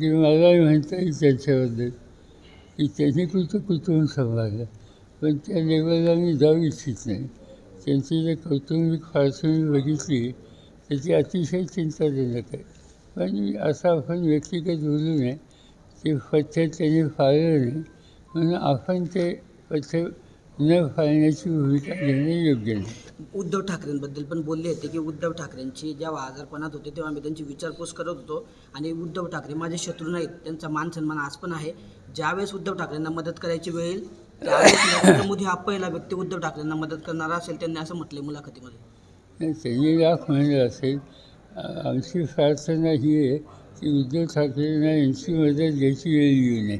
की मला म्हणता येईल त्याच्याबद्दल की त्यांनी कुठं कुटुंब सांभाळलं पण त्या लेवलला मी जाऊ इच्छित नाही. त्यांची जर कौटुंबिक फारसणी बघितली तर ती अतिशय चिंताजनक आहे. पण असं आपण व्यक्तिगत बोलू नये ते पथ्य त्यांनी फाळलं नाही म्हणून आपण ते पथ्य न फाळण्याची भूमिका घेणे योग्य नाही. उद्धव ठाकरेंबद्दल पण बोलले होते की उद्धव ठाकरेंची जेव्हा आजारपणात होते तेव्हा मी त्यांची विचारपूस करत होतो. आणि उद्धव ठाकरे माझे शत्रू नाहीत त्यांचा मान सन्मान आज पण आहे. ज्यावेळेस उद्धव ठाकरेंना मदत करायची वेळ येईल त्यावेळेस नरेंद्र मोदी हा पहिला व्यक्ती उद्धव ठाकरेंना मदत करणारा असेल त्यांनी असं म्हटलं मुलाखतीमध्ये. त्यांनी लाख म्हणलं असेल आमची प्रार्थना ही आहे की उद्धव ठाकरेंना यांची मदत घ्यायची वेळ येऊ नये.